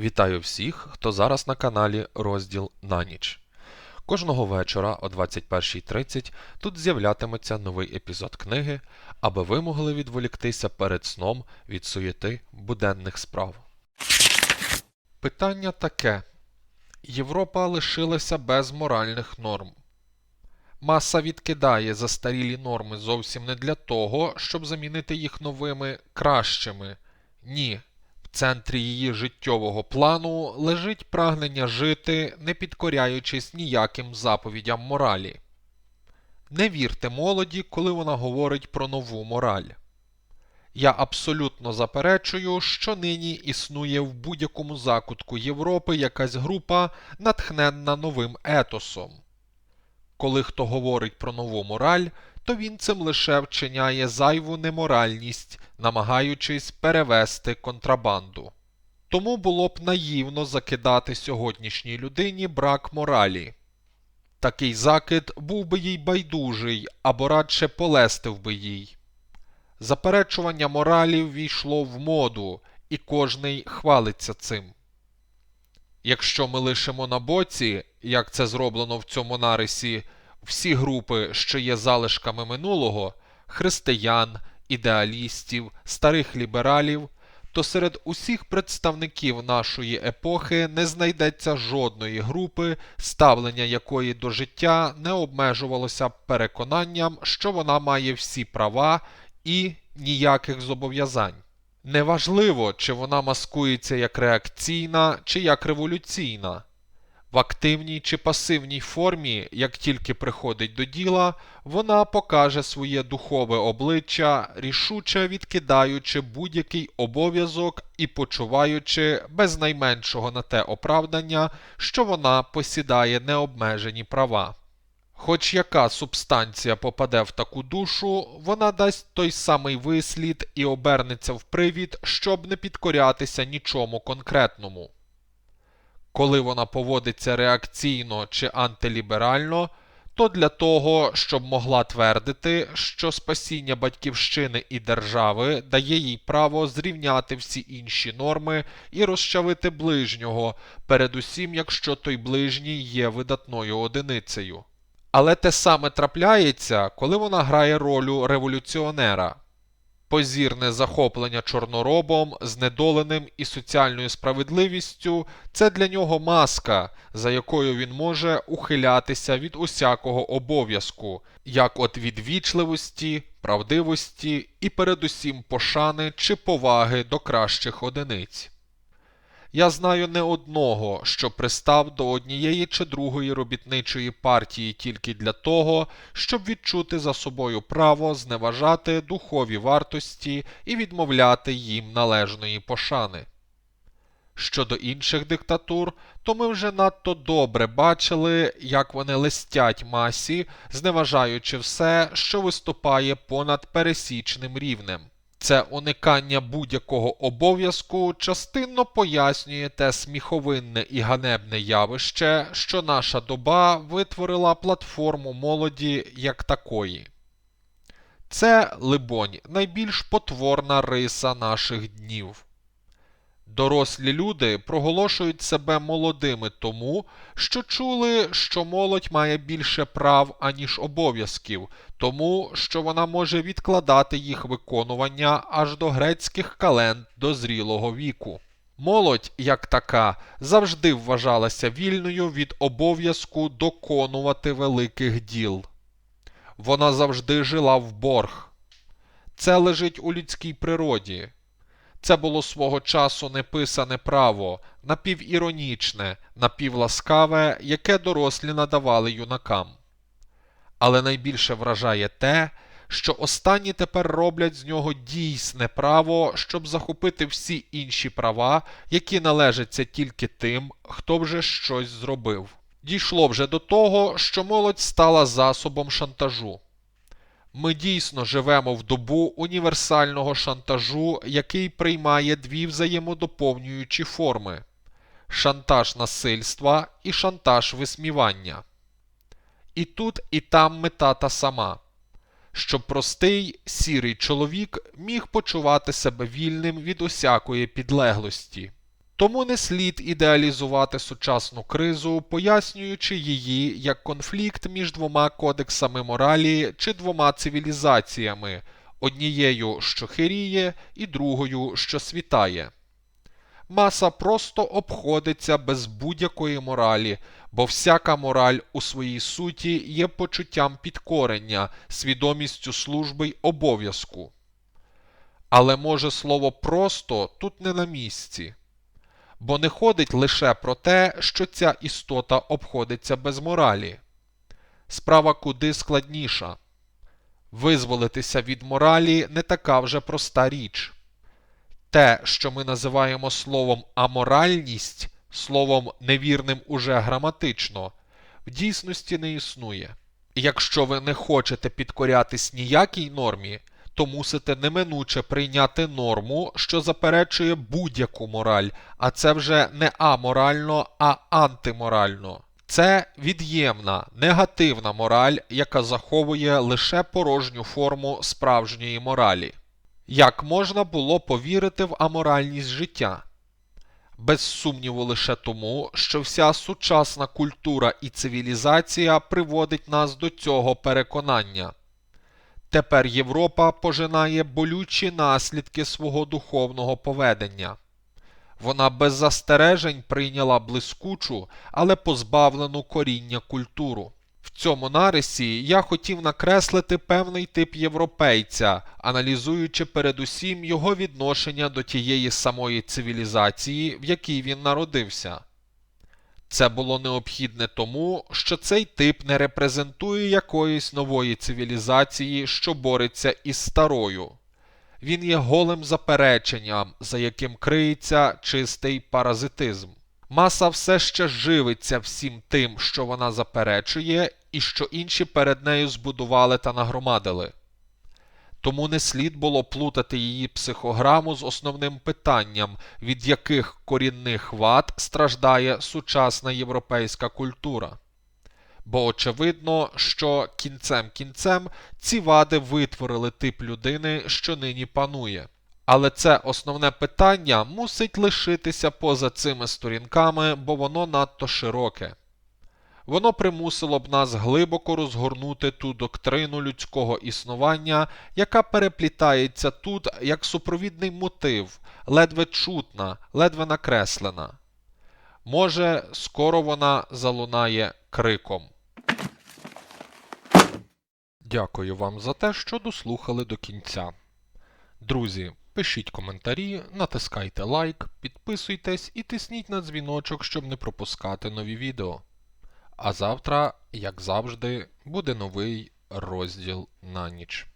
Вітаю всіх, хто зараз на каналі Розділ на ніч. Кожного вечора о 21.30 тут з'являтиметься новий епізод книги, аби ви могли відволіктися перед сном від суєти буденних справ. Питання таке: Європа лишилася без моральних норм. Маса відкидає застарілі норми зовсім не для того, щоб замінити їх новими кращими. Ні, центрі її життєвого плану лежить прагнення жити, не підкоряючись ніяким заповідям моралі. Не вірте молоді, коли вона говорить про нову мораль. Я абсолютно заперечую, що нині існує в будь-якому закутку Європи якась група, натхненна новим етосом. Коли хто говорить про нову мораль, то він цим лише вчиняє зайву неморальність, намагаючись перевести контрабанду. Тому було б наївно закидати сьогоднішній людині брак моралі. Такий закид був би їй байдужий або радше полестив би їй. Заперечування моралі ввійшло в моду, і кожний хвалиться цим. Якщо ми лишимо на боці, як це зроблено в цьому нарисі, всі групи, що є залишками минулого християн, ідеалістів, старих лібералів, то серед усіх представників нашої епохи не знайдеться жодної групи, ставлення якої до життя не обмежувалося переконанням, що вона має всі права і ніяких зобов'язань. Неважливо, чи вона маскується як реакційна, чи як революційна. В активній чи пасивній формі, як тільки приходить до діла, вона покаже своє духове обличчя, рішуче відкидаючи будь-який обов'язок і почуваючи без найменшого на те оправдання, що вона посідає необмежені права. Хоч яка субстанція попаде в таку душу, вона дасть той самий вислід і обернеться в привід, щоб не підкорятися нічому конкретному. Коли вона поводиться реакційно чи антиліберально, то для того, щоб могла твердити, що спасіння батьківщини і держави дає їй право зрівняти всі інші норми і розчавити ближнього, передусім, якщо той ближній є видатною одиницею. Але те саме трапляється, коли вона грає роль революціонера. Позірне захоплення чорноробом, знедоленим і соціальною справедливістю це для нього маска, за якою він може ухилятися від усякого обов'язку, як от від вічливості, правдивості і передусім пошани чи поваги до кращих одиниць. Я знаю не одного, що пристав до однієї чи другої робітничої партії тільки для того, щоб відчути за собою право зневажати духові вартості і відмовляти їм належної пошани. Щодо інших диктатур, то ми вже надто добре бачили, як вони листять масі, зневажаючи все, що виступає понад пересічним рівнем. Це уникання будь-якого обов'язку частинно пояснює те сміховинне і ганебне явище, що наша доба витворила платформу молоді як такої. Це, либонь, найбільш потворна риса наших днів. Дорослі люди проголошують себе молодими тому, що чули, що молодь має більше прав, аніж обов'язків, тому що вона може відкладати їх виконування аж до грецьких календ до зрілого віку. Молодь, як така, завжди вважалася вільною від обов'язку доконувати великих діл. Вона завжди жила в борг. Це лежить у людській природі. Це було свого часу неписане право, напівіронічне, напівласкаве, яке дорослі надавали юнакам. Але найбільше вражає те, що останні тепер роблять з нього дійсне право, щоб захопити всі інші права, які належаться тільки тим, хто вже щось зробив. Дійшло вже до того, що молодь стала засобом шантажу. Ми дійсно живемо в добу універсального шантажу, який приймає дві взаємодоповнюючі форми шантаж насильства і шантаж висмівання. І тут, і там мета та сама, щоб простий сірий чоловік міг почувати себе вільним від усякої підлеглості. Тому не слід ідеалізувати сучасну кризу, пояснюючи її як конфлікт між двома кодексами моралі чи двома цивілізаціями, однією, що хиріє, і другою, що світає. Маса просто обходиться без будь-якої моралі, бо всяка мораль у своїй суті є почуттям підкорення, свідомістю служби й обов'язку. Але може слово просто тут не на місці, бо не ходить лише про те, що ця істота обходиться без моралі. Справа куди складніша. Визволитися від моралі не така вже проста річ. Те, що ми називаємо словом аморальність, словом невірним уже граматично, в дійсності не існує. Якщо ви не хочете підкорятись ніякій нормі, то мусите неминуче прийняти норму, що заперечує будь-яку мораль, а це вже не аморально, а антиморально. Це від'ємна, негативна мораль, яка заховує лише порожню форму справжньої моралі. Як можна було повірити в аморальність життя? Без сумніву лише тому, що вся сучасна культура і цивілізація приводить нас до цього переконання. Тепер Європа пожинає болючі наслідки свого духовного поведення. Вона без застережень прийняла блискучу, але позбавлену коріння культуру. В цьому нарисі я хотів накреслити певний тип європейця, аналізуючи передусім його відношення до тієї самої цивілізації, в якій він народився. Це було необхідне тому, що цей тип не репрезентує якоїсь нової цивілізації, що бореться із старою. Він є голим запереченням, за яким криється чистий паразитизм. Маса все ще живиться всім тим, що вона заперечує, і що інші перед нею збудували та нагромадили. Тому не слід було плутати її психограму з основним питанням, від яких корінних вад страждає сучасна європейська культура. Бо очевидно, що кінцем кінцем ці вади витворили тип людини, що нині панує. Але це основне питання мусить лишитися поза цими сторінками, бо воно надто широке. Воно примусило б нас глибоко розгорнути ту доктрину людського існування, яка переплітається тут як супровідний мотив, ледве чутна, ледве накреслена. Може, скоро вона залунає криком. Дякую вам за те, що дослухали до кінця. Друзі, пишіть коментарі, натискайте лайк, підписуйтесь і тисніть на дзвіночок, щоб не пропускати нові відео. А завтра, як завжди, буде новий розділ на ніч.